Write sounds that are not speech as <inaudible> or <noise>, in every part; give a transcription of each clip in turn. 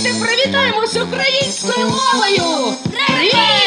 Давайте привітаємось українською мовою! Привіт!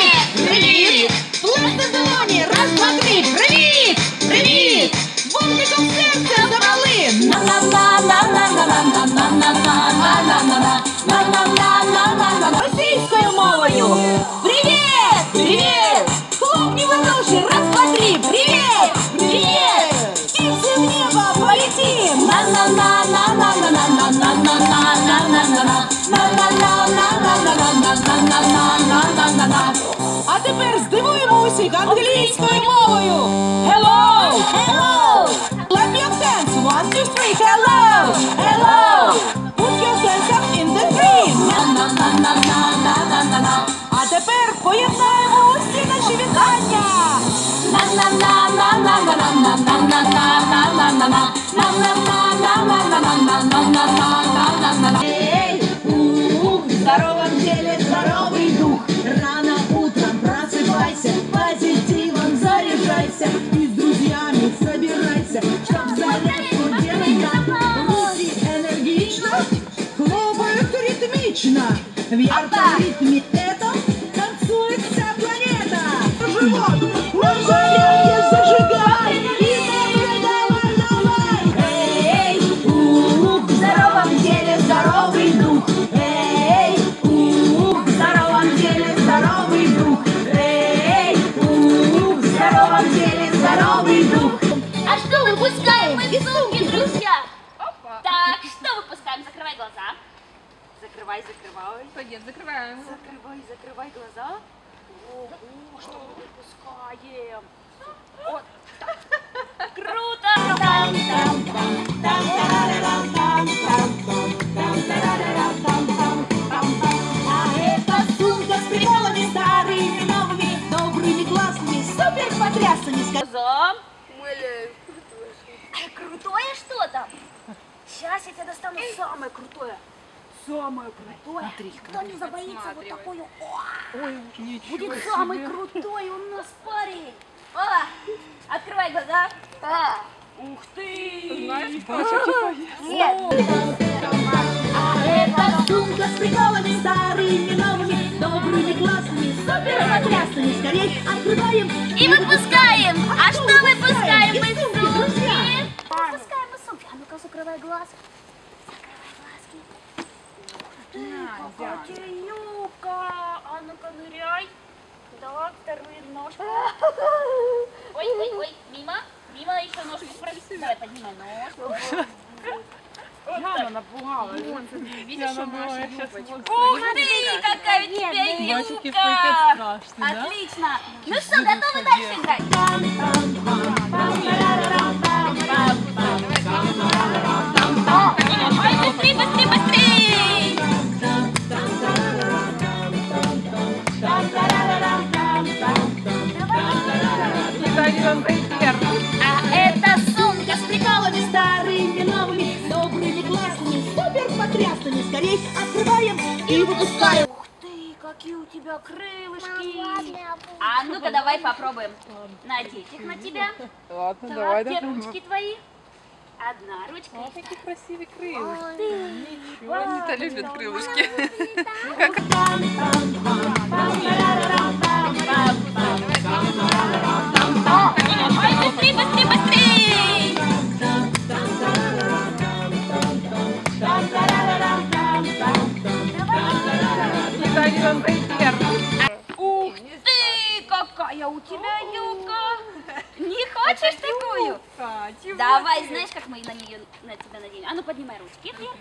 А тепер здивуємо усіх англійською мовою! Hello! Hello! Clap your hands! One, two, three! Hello! Hello! Put your hands up in the tree! На-на-на-на-на-на-на-на-на. А тепер поєднаємо усі наші вітання! Эй, В ярком ритме этом танцует вся планета. Живот, зарядке зажигай и давай, давай, давай. Эй, ух, в здоровом теле здоровый дух. Эй, ух, в здоровом теле здоровый дух. Эй, ух, в здоровом теле здоровый дух. А что выпускаем? Мы сумки, друзья! Так, что выпускаем? Закрывай глаза. Закрывай, закрывай. Пойдем, закрываем. Закрывай, закрывай глаза. Ого, что мы выпускаем? Вот так. Круто! А это сумка с приколами старыми, новыми, добрыми, классными, супер потрясными. Ска- Глаза. Крутое что-то? Сейчас я тебе достану самое крутое. Самое крутое. Кто не забоится вот такое? Ой, будет самый крутой у нас парень. О, открывай глаза. А, ух ты! Знаешь, что типа Нет. А это сумка с приколами старыми, новыми, добрыми, классными, супер потрясными. Скорей открываем И выпускаем. А что выпускаем мы Из сумки, друзья. сумки? Выпускаем мы сумки. А ну-ка, закрывай глаз. Какая тебе юбка. А ну-ка, ныряй. Да, вторую ножку. Ой, ой, ой, мимо. Мимо еще ножку. Давай, поднимай ножку. Яна напугала. Видишь, что сейчас юбочка? Ух ты, какая у тебя юбка. Отлично. Ну что, готовы дальше играть? Открываем и выпускаем. Ух ты, какие у тебя крылышки! А ну-ка давай попробуем надеть их на тебя. Ладно, Так, давай, где ручки твои? Одна ручка. О, какие красивые крылышки. Они-то любят крылышки. <laughs> хочешь такую? Давай, знаешь, как мы на нее на тебя наденем? А ну поднимай ручки вверх.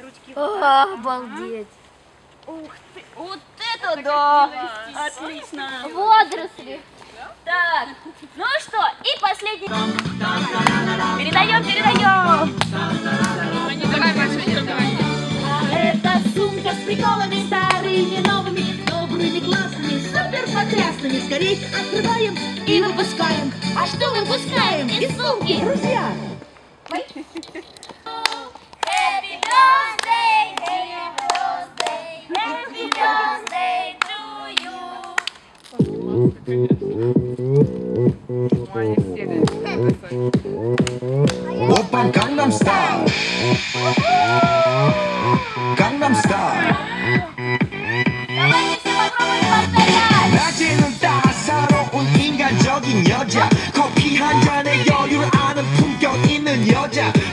Ручки вверх. Обалдеть. Ух ты, вот это да! Отлично! Водоросли. Так, ну что, и последний. Передаем, передаем. Скорей открываем и выпускаем. А что выпускаем из сумки? Друзья, Happy birthday, happy birthday, happy birthday to you. Georgia.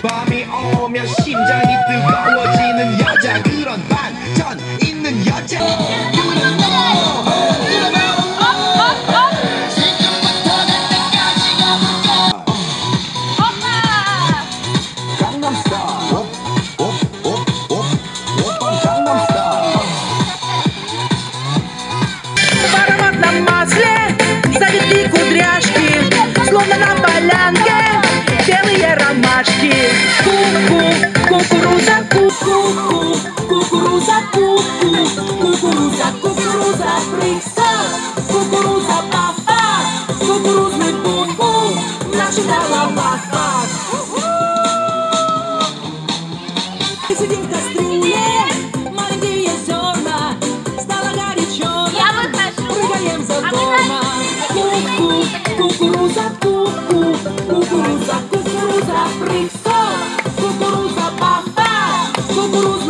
Кукуруза, прыг-скок, кукуруза, пах-пах, кукурузный бум-бум, в наших головах пах. Сидим в кастрюле, маленькие зерна, стало горячо, Я выхожу. прыгаем А задорно. Ку-ку, кукуруза, ку-ку, кукуруза, кукуруза, прыг-скок, кукуруза, пах-пах, кукурузный